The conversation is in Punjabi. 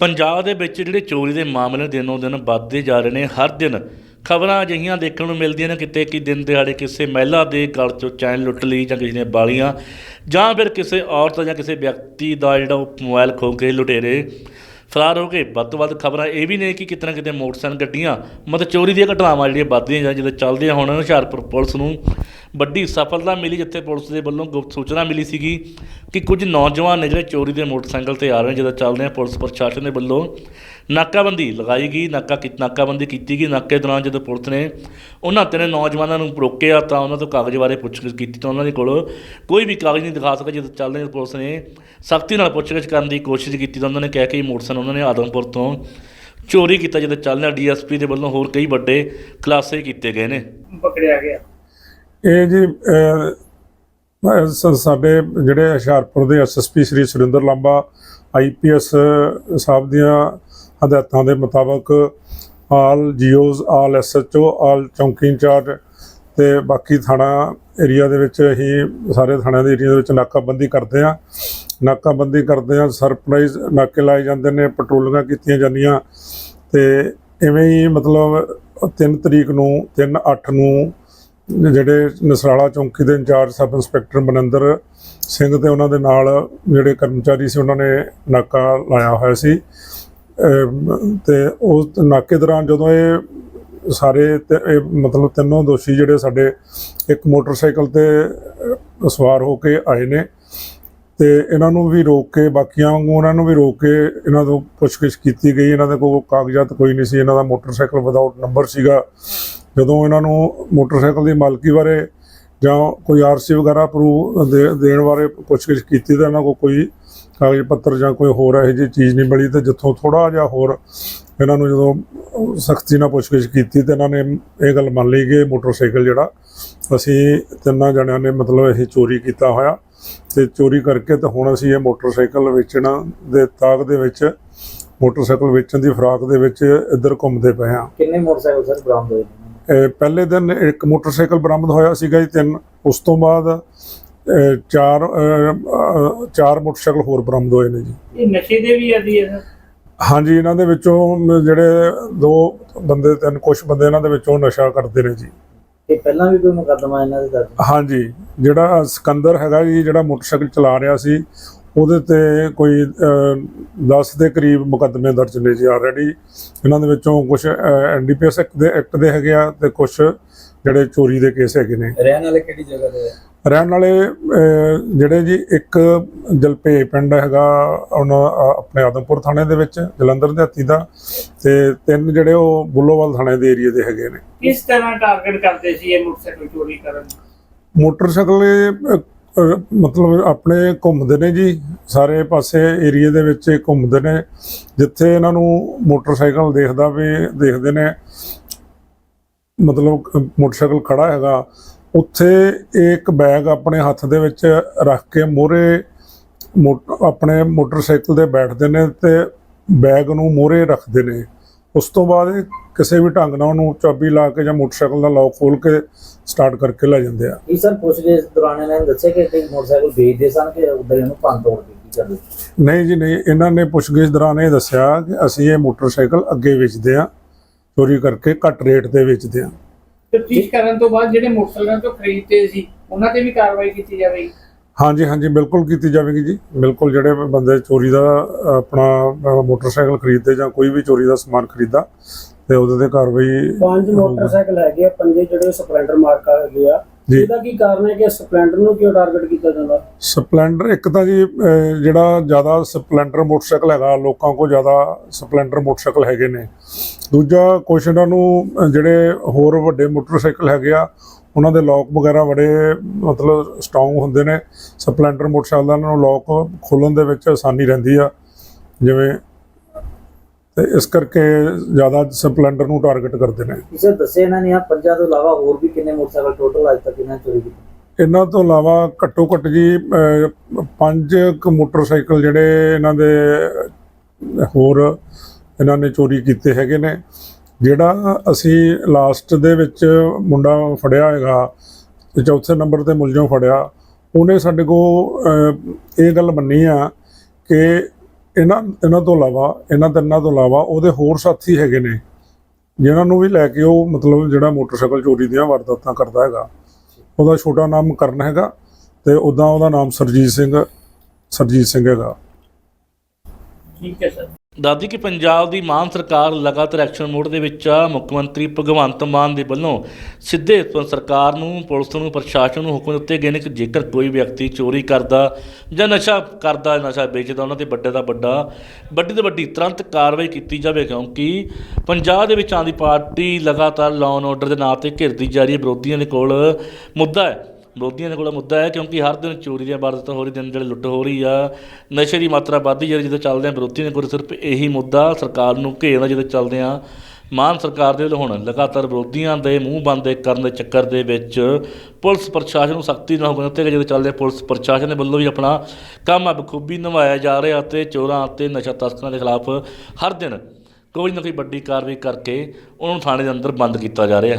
ਪੰਜਾਬ ਦੇ ਵਿੱਚ ਜਿਹੜੇ ਚੋਰੀ ਦੇ ਮਾਮਲੇ ਦਿਨੋਂ ਦਿਨ ਵੱਧਦੇ ਜਾ ਰਹੇ ਨੇ, ਹਰ ਦਿਨ ਖਬਰਾਂ ਅਜਿਹੀਆਂ ਦੇਖਣ ਨੂੰ ਮਿਲਦੀਆਂ ਨੇ ਕਿਤੇ ਕਿ ਦਿਨ ਦਿਹਾੜੇ ਕਿਸੇ ਮਹਿਲਾ ਦੇ ਗਲ ਚੋਂ ਚੈਨ ਲੁੱਟ ਲਈ ਜਾਂ ਕਿਸੇ ਨੇ ਬਾਲੀਆਂ ਜਾਂ ਫਿਰ ਕਿਸੇ ਔਰਤ ਜਾਂ ਕਿਸੇ ਵਿਅਕਤੀ ਦਾ ਜਿਹੜਾ ਉਹ ਮੋਬਾਈਲ ਖੋਹ ਕੇ ਲੁਟੇਰੇ ਫਰਾਰ ਹੋ ਗਏ। ਵੱਧ ਤੋਂ ਵੱਧ ਖਬਰਾਂ ਇਹ ਵੀ ਨੇ ਕਿ ਕਿਤੇ ਨਾ ਕਿਤੇ ਮੋਟਰਸਾਈਕਲ ਗੱਡੀਆਂ, ਮਤਲਬ ਚੋਰੀ ਦੀਆਂ ਘਟਨਾਵਾਂ ਜਿਹੜੀਆਂ ਵੱਧਦੀਆਂ ਜਾਂ ਜਦੋਂ ਚੱਲਦੀਆਂ ਹੁਣ, ਹੁਸ਼ਿਆਰਪੁਰ ਪੁਲਿਸ ਨੂੰ ਵੱਡੀ ਸਫਲਤਾ ਮਿਲੀ ਜਿੱਥੇ ਪੁਲਿਸ ਦੇ ਵੱਲੋਂ ਗੁਪਤ ਸੂਚਨਾ ਮਿਲੀ ਸੀਗੀ ਕਿ ਕੁਝ ਨੌਜਵਾਨ ਨੇ ਜਿਹੜੇ ਚੋਰੀ ਦੇ ਮੋਟਰਸਾਈਕਲ ਤੇ ਆ ਰਹੇ ਨੇ, ਜਦੋਂ ਚੱਲਦੇ ਆ ਪੁਲਿਸ ਪ੍ਰਸ਼ਾਸਨ ਦੇ ਵੱਲੋਂ ਨਾਕਾਬੰਦੀ ਲਗਾਈ ਗਈ, ਨਾਕਾ ਨਾਕਾਬੰਦੀ ਕੀਤੀ ਗਈ। ਨਾਕੇ ਦੌਰਾਨ ਜਦੋਂ ਪੁਲਿਸ ਨੇ ਉਹਨਾਂ ਤਿੰਨ ਨੌਜਵਾਨਾਂ ਨੂੰ ਰੋਕਿਆ ਤਾਂ ਉਹਨਾਂ ਤੋਂ ਕਾਗਜ਼ ਬਾਰੇ ਪੁੱਛਗਿੱਛ ਕੀਤੀ ਤਾਂ ਉਹਨਾਂ ਦੇ ਕੋਲ ਕੋਈ ਵੀ ਕਾਗਜ਼ ਨਹੀਂ ਦਿਖਾ ਸਕਿਆ ਜਦੋਂ ਚੱਲਦੇ ਪੁਲਿਸ ਨੇ ਸਖਤੀ ਨਾਲ ਪੁੱਛਗਿੱਛ ਕਰਨ ਦੀ ਕੋਸ਼ਿਸ਼ ਕੀਤੀ ਤਾਂ ਉਹਨਾਂ ਨੇ ਕਿਹਾ ਕਿ ਮੋਟਰਸਾਈਕਲ ਉਹਨਾਂ ਨੇ ਆਦਮਪੁਰ ਤੋਂ ਚੋਰੀ ਕੀਤਾ। ਜਦੋਂ ਚੱਲਦਿਆਂ ਡੀਐਸਪੀ ਦੇ ਵੱਲੋਂ ਹੋਰ ਕਈ ਵੱਡੇ ਖੁਲਾਸੇ ਕੀਤੇ ਗਏ ਨੇ। ਪਕੜਿਆ ਗਿਆ। ਇਹ ਜੀ ਸਾਡੇ ਜਿਹੜੇ ਹੁਸ਼ਿਆਰਪੁਰ ਦੇ ਐਸਐਸਪੀ ਸ੍ਰੀ ਸੁਰਿੰਦਰ ਲਾਂਬਾ ਆਈਪੀਐਸ ਸਾਹਿਬ ਦੀਆਂ ਹਦਾਇਤਾਂ ਦੇ ਮੁਤਾਬਕ ਆਲ ਜੀਓਜ਼, ਆਲ ਐਸਐਚਓ ਆਲ ਚੌਂਕੀ ਇੰਚਾਰਜ ਤੇ ਬਾਕੀ ਥਾਣਾ ਏਰੀਆ ਦੇ ਵਿੱਚ ਅਸੀਂ ਸਾਰੇ ਥਾਣਿਆਂ ਦੇ ਏਰੀਆ ਦੇ ਵਿੱਚ ਨਾਕਾਬੰਦੀ ਕਰਦੇ ਆ ਨਾਕਾਬੰਦੀ ਕਰਦੇ ਆ ਸਰਪ੍ਰਾਈਜ਼ ਨਾਕੇ ਲਾਏ ਜਾਂਦੇ ਨੇ ਪੈਟਰੋਲਿੰਗਾਂ ਕੀਤੀਆਂ ਜਾਂਦੀਆਂ ਤੇ ਇਵੇਂ ਹੀ ਮਤਲਬ 3 ਤਰੀਕ ਨੂੰ 3 8 ਨੂੰ ਜਿਹੜੇ ਨਸਰਾਲਾ ਚੌਂਕੀ ਦੇ in charge sub inspector Maninder Singh ਤੇ ਉਹਨਾਂ ਦੇ ਨਾਲ ਜਿਹੜੇ ਕਰਮਚਾਰੀ ਸੀ, ਉਹਨਾਂ ਨੇ ਨਾਕਾ ਲਾਇਆ ਹੋਇਆ ਸੀ। ਅਮ ਤੇ ਉਸ ਨਾਕੇ ਦੌਰਾਨ ਜਦੋਂ ਇਹ ਸਾਰੇ ਇਹ ਮਤਲਬ ਤਿੰਨੋਂ ਦੋਸ਼ੀ ਜਿਹੜੇ ਸਾਡੇ ਇੱਕ ਮੋਟਰਸਾਈਕਲ ਤੇ ਸਵਾਰ ਹੋ ਕੇ ਆਏ ਨੇ ਤੇ ਇਹਨਾਂ ਨੂੰ ਵੀ ਰੋਕ ਕੇ, ਬਾਕੀਆਂ ਵਾਂਗੂ ਉਹਨਾਂ ਨੂੰ ਵੀ ਰੋਕ ਕੇ ਇਹਨਾਂ ਤੋਂ ਪੁੱਛਗਿੱਛ ਕੀਤੀ ਗਈ। ਇਹਨਾਂ ਦੇ ਕੋਲ ਕਾਗਜ਼ਾਤ ਕੋਈ ਨਹੀਂ ਸੀ। ਇਹਨਾਂ ਦਾ ਮੋਟਰਸਾਈਕਲ ਵਿਦਆਊਟ ਨੰਬਰ ਸੀਗਾ। ਜਦੋਂ ਇਹਨਾਂ ਨੂੰ ਮੋਟਰਸਾਈਕਲ ਦੀ ਮਾਲਕੀ ਬਾਰੇ ਜਾਂ ਕੋਈ ਆਰਸੀ ਵਗੈਰਾ ਪ੍ਰੂਫ ਦੇਣ ਬਾਰੇ ਪੁੱਛਗਿੱਛ ਕੀਤੀ ਤਾਂ ਇਹਨਾਂ ਕੋਲ ਕੋਈ ਕਾਗਜ਼ ਪੱਤਰ ਜਾਂ ਕੋਈ ਹੋਰ ਇਹੋ ਜਿਹੀ ਚੀਜ਼ ਨਹੀਂ ਮਿਲੀ। ਤੇ ਜਿੱਥੋਂ ਥੋੜਾ ਜਿਹਾ ਹੋਰ ਇਹਨਾਂ ਨੂੰ ਜਦੋਂ ਸਖਤੀ ਨਾਲ ਪੁੱਛਗਿੱਛ ਕੀਤੀ ਤੇ ਇਹਨਾਂ ਨੇ ਇਹ ਗੱਲ ਮੰਨ ਲਈ ਕਿ ਮੋਟਰਸਾਈਕਲ ਜਿਹੜਾ ਅਸੀਂ ਤਿੰਨਾਂ ਜਣਿਆਂ ਨੇ ਮਤਲਬ ਇਹ ਚੋਰੀ ਕੀਤਾ ਹੋਇਆ। ਤੇ ਚੋਰੀ ਕਰਕੇ ਤਾਂ ਹੁਣ ਅਸੀਂ ਇਹ ਮੋਟਰਸਾਈਕਲ ਵੇਚਣ ਦੇ ਤਾਕ ਦੇ ਵਿੱਚ ਮੋਟਰਸਾਈਕਲ ਵੇਚਣ ਦੀ ਫਰਾਕ ਦੇ ਵਿੱਚ ਇੱਧਰ ਘੁੰਮਦੇ ਪਏ ਹਾਂ। ਕਿੰਨੇ ਮੋਟਰਸਾਈਕਲ ਸਰ ਬਰਾਮਦ ਹੋਏ ਨੇ? ਇਹ ਪਹਿਲੇ ਦਿਨ ਇੱਕ ਮੋਟਰਸਾਈਕਲ ਬਰਾਮਦ ਹੋਇਆ ਸੀਗਾ ਜੀ ਤਿੰਨ ਉਸ ਤੋਂ ਬਾਅਦ ਅਹ, ਚਾਰ ਅਹ, ਅਹ, ਚਾਰ ਮੋਟਰਸਾਈਕਲ ਹੋਰ ਬਰਾਮਦ ਹੋਏ ਨੇ ਜੀ। ਇਹ ਨਸ਼ੇ ਦੇ ਵੀ ਆਦੀ ਹੈ ਸਰ? ਹਾਂਜੀ ਇਹਨਾਂ ਦੇ ਵਿੱਚੋਂ ਮ- ਜਿਹੜੇ ਦੋ ਬੰਦੇ ਤਿੰਨ ਕੁਝ ਬੰਦੇ ਇਹਨਾਂ ਦੇ ਵਿੱਚੋਂ ਨਸ਼ਾ ਕਰਦੇ ਨੇ ਜੀ। ਤੇ ਪਹਿਲਾਂ ਵੀ ਕੋਈ ਮੁਕੱਦਮਾ ਇਹਨਾਂ ਦੇ ਦਰਜ? ਹਾਂਜੀ। ਜਿਹੜਾ ਸਿਕੰਦਰ ਹੈਗਾ ਜੀ ਜਿਹੜਾ ਮੋਟਰਸਾਈਕਲ ਚਲਾ ਰਿਹਾ ਸੀ ਉਹਦੇ ਤੇ ਕੋਈ 10 ਦੇ ਕਰੀਬ ਮੁਕੱਦਮੇ ਦਰਜ ਨੇ ਜੀ ਆਲਰੇਡੀ ਇਹਨਾਂ ਦੇ ਵਿੱਚੋਂ ਕੁਝ ਐਨਡੀਪੀਐਸ ਐਕਟ ਦੇ ਐਕਟ ਦੇ ਹੈਗੇ ਆ ਤੇ ਕੁਝ ਜਿਹੜੇ ਚੋਰੀ ਦੇ ਕੇਸ ਹੈਗੇ ਨੇ। ਰਹਿਣ ਵਾਲੇ ਕਿਹੜੀ ਜਗ੍ਹਾ ਦੇ? ਰਹਿਣ ਵਾਲੇ ਜਿਹੜੇ ਜੀ ਇੱਕ ਜਲਪੇ ਪਿੰਡ ਹੈਗਾ ਉਹਨਾਂ ਆਪਣੇ ਆਦਮਪੁਰ ਥਾਣੇ ਦੇ ਵਿੱਚ ਜਲੰਧਰ ਦੇ ਹੱਤੀ ਦਾ ਤੇ ਤਿੰਨ ਜਿਹੜੇ ਉਹ ਬੁੱਲੋਵਾਲ ਥਾਣੇ ਦੇ ਏਰੀਆ ਦੇ ਹੈਗੇ ਨੇ। ਕਿਸ ਤਰ੍ਹਾਂ ਟਾਰਗੇਟ ਕਰਦੇ ਸੀ ਇਹ ਮੋਟਰਸਾਈਕਲ ਚੋਰੀ ਕਰਨ? ਮੋਟਰਸਾਈਕਲ ਇਹ, ਅਹ, ਮਤਲਬ ਆਪਣੇ ਘੁੰਮਦੇ ਨੇ ਜੀ ਸਾਰੇ ਪਾਸੇ ਏਰੀਆ ਦੇ ਵਿੱਚ ਇਹ ਘੁੰਮਦੇ ਨੇ ਜਿੱਥੇ ਇਹਨਾਂ ਨੂੰ ਮੋਟਰਸਾਈਕਲ ਦੇਖਦਾ ਵੀ ਦੇਖਦੇ ਨੇ। ਮਤਲਬ ਅਹ, ਮੋਟਰਸਾਈਕਲ ਖੜਾ ਹੈਗਾ ਉੱਥੇ ਇਹ ਇੱਕ ਬੈਗ ਆਪਣੇ ਹੱਥ ਦੇ ਵਿੱਚ ਰੱਖ ਕੇ ਮੋਰੇ ਆਪਣੇ ਮੋਟਰਸਾਈਕਲ ਤੇ ਬੈਠਦੇ ਨੇ ਤੇ ਬੈਗ ਨੂੰ ਮੋਰੇ ਰੱਖਦੇ ਨੇ। ਉਸ ਤੋਂ ਬਾਅਦ ਕਿਸੇ ਵੀ ਢੰਗ ਨਾਲ ਉਹਨੂੰ ਚਾਬੀ ਲਾ ਕੇ ਜਾਂ ਮੋਟਰਸਾਈਕਲ ਦਾ ਲੌਕ ਖੋਲ ਕੇ ਸਟਾਰਟ ਕਰਕੇ ਲੈ ਜਾਂਦੇ ਆ। ਇਹ ਸਰ ਪੁੱਛਦੇ ਦੌਰਾਨ ਇਹਨਾਂ ਨੇ ਦੱਸਿਆ ਕਿ ਇਹ ਮੋਟਰਸਾਈਕਲ ਵੇਚਦੇ ਸਨ ਕਿ ਉਧਰ ਇਹਨੂੰ ਭੰਨ ਤੋੜ ਕੀਤੀ ਕਰਦੇ ਨਹੀਂ ਜੀ ਨਹੀਂ ਇਹਨਾਂ ਨੇ ਪੁੱਛਗਿੱਛ ਦੌਰਾਨ ਇਹ ਦੱਸਿਆ ਕਿ ਅਸੀਂ ਇਹ ਮੋਟਰਸਾਈਕਲ ਅੱਗੇ ਵੇਚਦੇ ਆ ਚੋਰੀ ਕਰਕੇ ਘੱਟ ਰੇਟ ਤੇ ਵੇਚਦੇ ਆ। ਤਫਤੀਸ਼ ਕਰਨ ਤੋਂ ਬਾਅਦ ਜਿਹੜੇ ਮੋਟਰਸਾਈਕਲਾਂ ਤੋਂ ਖਰੀਦਦੇ ਸੀ ਉਹਨਾਂ ਤੇ ਵੀ ਕਾਰਵਾਈ ਕੀਤੀ ਜਾਵੇਗੀ? ਹਾਂਜੀ ਹਾਂਜੀ ਬਿਲਕੁਲ ਕੀਤੀ ਜਾਵੇਗੀ ਜੀ। ਬਿਲਕੁਲ ਜਿਹੜੇ ਬੰਦੇ ਚੋਰੀ ਦਾ ਆਪਣਾ ਮੋਟਰਸਾਈਕਲ ਖਰੀਦਦੇ ਜਾਂ ਕੋਈ ਵੀ ਚੋਰੀ ਦਾ ਸਮਾਨ ਖਰੀਦਾ ਤੇ ਉਹਦੇ ਤੇ ਕਾਰਵਾਈ ਪੰਜ ਮੋਟਰਸਾਈਕਲ ਹੈਗੇ ਆ ਪੰਜੇ ਜਿਹੜੇ ਸਪਲੈਂਡਰ ਮਾਰਕਾ ਹੈਗੇ ਆ। ਇਹਦਾ ਕੀ ਕਾਰਨ ਹੈ ਕਿ ਸਪਲੈਂਡਰ ਨੂੰ ਕਿਉਂ ਟਾਰਗੇਟ ਕੀਤਾ ਜਾਂਦਾ? ਸਪਲੈਂਡਰ ਇੱਕ ਤਾਂ ਜੀ ਜਿਹੜਾ ਜ਼ਿਆਦਾ ਸਪਲੈਂਡਰ ਮੋਟਰਸਾਈਕਲ ਹੈਗਾ ਲੋਕਾਂ ਕੋਲ ਜ਼ਿਆਦਾ ਸਪਲੈਂਡਰ ਮੋਟਰਸਾਈਕਲ ਹੈਗੇ ਨੇ। ਦੂਜਾ ਕੁਛ ਇਹਨਾਂ ਨੂੰ ਜਿਹੜੇ ਹੋਰ ਵੱਡੇ ਮੋਟਰਸਾਈਕਲ ਹੈਗੇ ਆ ਉਹਨਾਂ ਦੇ ਲੋਕ ਵਗੈਰਾ ਬੜੇ ਮਤਲਬ ਸਟਰੋਂਗ ਹੁੰਦੇ ਨੇ। ਸਪਲੈਂਡਰ ਮੋਟਰਸਾਈਕਲ ਨੂੰ ਲੋਕ ਖੋਲਣ ਦੇ ਵਿੱਚ ਆਸਾਨੀ ਰਹਿੰਦੀ ਆ। ਜਿਵੇਂ ਤੇ ਇਸ ਕਰਕੇ ਜ਼ਿਆਦਾ ਸਪਲੈਂਡਰ ਨੂੰ ਟਾਰਗੇਟ ਕਰਦੇ ਨੇ। ਇਸੇ ਦੱਸੇ ਇਹਨਾਂ ਨੇ ਆ ਪੰਜਾਂ ਤੋਂ ਇਲਾਵਾ ਹੋਰ ਵੀ ਕਿੰਨੇ ਮੋਟਰਸਾਈਕਲ ਟੋਟਲ ਅੱਜ ਤੱਕ ਇਹਨਾਂ ਚੋਰੀ ਕੀਤੇ? ਇਹਨਾਂ ਤੋਂ ਇਲਾਵਾ ਘੱਟੋ ਘੱਟ ਜੀ ਪੰਜ ਕੁ ਮੋਟਰਸਾਈਕਲ ਜਿਹੜੇ ਇਹਨਾਂ ਦੇ ਹੋਰ ਇਹਨਾਂ ਨੇ ਚੋਰੀ ਕੀਤੇ ਹੈਗੇ ਨੇ। ਜਿਹੜਾ ਅਸੀਂ ਲਾਸਟ ਦੇ ਵਿੱਚ ਮੁੰਡਾ ਫੜਿਆ ਹੈਗਾ ਤੇ ਚੌਥੇ ਨੰਬਰ ਤੇ ਮੁਲਜ਼ਮ ਫੜਿਆ, ਉਹਨੇ ਸਾਡੇ ਕੋਲ ਇਹ ਗੱਲ ਮੰਨੀ ਆ ਕਿ ਇਹਨਾਂ ਇਹਨਾਂ ਤੋਂ ਇਲਾਵਾ, ਇਹਨਾਂ ਤਿੰਨਾਂ ਤੋਂ ਇਲਾਵਾ ਉਹਦੇ ਹੋਰ ਸਾਥੀ ਹੈਗੇ ਨੇ, ਜਿਨ੍ਹਾਂ ਨੂੰ ਵੀ ਲੈ ਕੇ ਉਹ ਮਤਲਬ ਜਿਹੜਾ ਮੋਟਰਸਾਈਕਲ ਚੋਰੀ ਦੀਆਂ ਵਾਰਦਾਤਾਂ ਕਰਦਾ ਹੈਗਾ। ਉਹਦਾ ਛੋਟਾ ਨਾਮ ਕਰਨ ਹੈਗਾ ਤੇ ਉਦਾਂ ਉਹਦਾ ਨਾਮ ਸਰਜੀਤ ਸਿੰਘ ਸਰਜੀਤ ਸਿੰਘ ਹੈਗਾ। ਠੀਕ ਹੈ ਸਰ। ਦਾਦੀ ਕਿ ਪੰਜਾਬ ਦੀ ਮਾਨ ਸਰਕਾਰ ਲਗਾਤਾਰ ਐਕਸ਼ਨ ਮੋਡ ਦੇ ਵਿੱਚ ਆ। ਮੁੱਖ ਮੰਤਰੀ ਭਗਵੰਤ ਮਾਨ ਦੇ ਵੱਲੋਂ ਸਿੱਧੇ ਸਰਕਾਰ ਨੂੰ, ਪੁਲਿਸ ਨੂੰ, ਪ੍ਰਸ਼ਾਸਨ ਨੂੰ ਹੁਕਮ ਦਿੱਤੇ ਗਏ ਨੇ ਕਿ ਜੇਕਰ ਕੋਈ ਵਿਅਕਤੀ ਚੋਰੀ ਕਰਦਾ ਜਾਂ ਨਸ਼ਾ ਕਰਦਾ, ਨਸ਼ਾ ਵੇਚਦਾ, ਉਹਨਾਂ ਤੇ ਵੱਡੇ ਦਾ ਵੱਡਾ, ਵੱਡੀ ਤੋਂ ਵੱਡੀ ਤੁਰੰਤ ਕਾਰਵਾਈ ਕੀਤੀ ਜਾਵੇ, ਕਿਉਂਕਿ ਪੰਜਾਬ ਦੇ ਵਿੱਚ ਆਂਦੀ ਪਾਰਟੀ ਲਗਾਤਾਰ ਲਾਅ ਐਂਡ ਆਰਡਰ ਦੇ ਨਾਂ ਤੇ ਘਿਰਦੀ ਜਾ ਰਹੀ ਹੈ। ਵਿਰੋਧੀਆਂ ਦੇ ਕੋਲ ਮੁੱਦਾ ਹੈ। ਵਿਰੋਧੀਆਂ ਦੇ ਕੋਲ ਮੁੱਦਾ ਹੈ ਕਿਉਂਕਿ ਹਰ ਦਿਨ ਚੋਰੀ ਦੀਆਂ ਵਾਰਦਾਤਾਂ ਹੋ ਰਹੀ ਦਿਨ ਜਿਹੜੇ ਲੁੱਟ ਹੋ ਰਹੀ ਆ, ਨਸ਼ੇ ਦੀ ਮਾਤਰਾ ਵੱਧਦੀ ਜਾ ਰਹੀ, ਜਦੋਂ ਚੱਲਦੇ ਆ ਵਿਰੋਧੀਆਂ ਦੇ ਕੋਲ ਸਿਰਫ ਇਹੀ ਮੁੱਦਾ, ਸਰਕਾਰ ਨੂੰ ਘੇਰਨਾ ਜਦੋਂ ਚੱਲਦੇ ਆ, ਮਾਨ ਸਰਕਾਰ ਦੇ ਹੁਣ ਲਗਾਤਾਰ ਵਿਰੋਧੀਆਂ ਦੇ ਮੂੰਹ ਬੰਦ ਕਰਨ ਦੇ ਚੱਕਰ ਦੇ ਵਿੱਚ ਪੁਲਿਸ ਪ੍ਰਸ਼ਾਸਨ ਨੂੰ ਸਖਤੀ ਨਾਲ ਹੁਕਮ ਦਿੱਤੇ ਗਏ, ਜਦੋਂ ਚੱਲਦੇ ਪੁਲਿਸ ਪ੍ਰਸ਼ਾਸਨ ਦੇ ਵੱਲੋਂ ਵੀ ਆਪਣਾ ਕੰਮ ਬਖੂਬੀ ਨਿਭਾਇਆ ਜਾ ਰਿਹਾ ਤੇ ਚੋਰਾਂ ਅਤੇ ਨਸ਼ਾ ਤਸਕਰਾਂ ਦੇ ਖਿਲਾਫ ਹਰ ਦਿਨ ਕੋਈ ਨਾ ਕੋਈ ਵੱਡੀ ਕਾਰਵਾਈ ਕਰਕੇ ਉਹਨਾਂ ਨੂੰ ਥਾਣੇ ਦੇ ਅੰਦਰ ਬੰਦ ਕੀਤਾ ਜਾ ਰਿਹਾ।